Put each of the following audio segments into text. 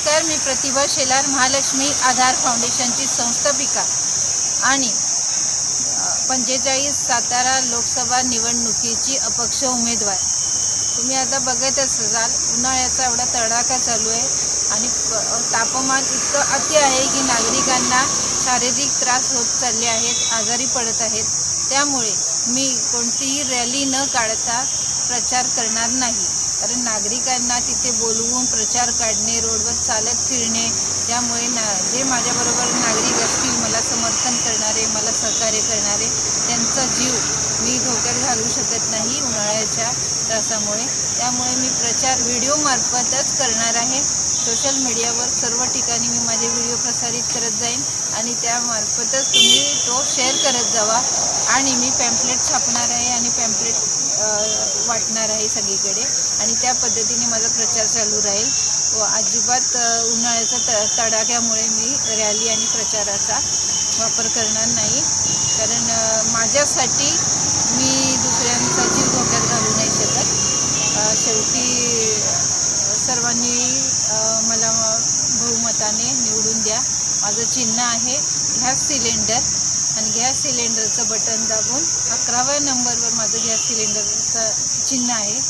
नमस्कार मी प्रतिभा शेलार महालक्ष्मी आधार फाउंडेशनची संस्थापिका आणि पंचेचाळीस सातारा लोकसभा निवडणुकीची अपक्ष उमेदवार. तुम्ही आता बघतच असाल उन्हाळ्याचा एवढा तडाखा चालू आहे आणि तापमान इतकं अति आहे की नागरिकांना शारीरिक त्रास होत चालले आहेत आजारी पडत आहेत. त्यामुळे मी कोणतीही रॅली न काढता प्रचार करणार नाही. कारण नागरिकांना तिथे बोलवून प्रचार काढणे रोडवर चालत फिरणे त्यामुळे ना जे माझ्याबरोबर नागरिक असतील मला समर्थन करणारे मला सहकार्य करणारे त्यांचा जीव मी धोक्यात घालू शकत नाही उन्हाळ्याच्या त्रासामुळे त्यामुळे मी प्रचार व्हिडिओमार्फतच करणार आहे. सोशल मीडियावर सर्व ठिकाणी मी माझे व्हिडिओ प्रसारित करत जाईन आणि त्यामार्फतच तुम्ही तो शेअर करत जावा. आणि मी पॅम्पलेट छापणार आहे आणि पॅम्पलेट वाटणार आहे सगळीकडे आणि त्या पद्धतीने माझा प्रचार चालू राहील. व अजिबात उन्हाळ्याचा उन्हाळ्याच्या त तडाख्यामुळे मी रॅली आणि प्रचाराचा वापर करणार नाही. कारण माझ्यासाठी मी दुसऱ्यांचा जीव धोक्यात घालू नाही शकत. शेवटी सर्वांनी मला बहुमताने निवडून द्या. माझं चिन्ह आहे गॅस सिलेंडर. आणि गॅस सिलेंडरचं बटन दाबून. अकराव्या नंबरवर माझं गॅस सिलेंडरचं चिन्ह आहे.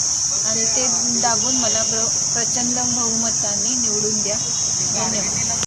आणि ते दाबून मला प्र प्रचंड बहुमताने निवडून द्या. धन्यवाद.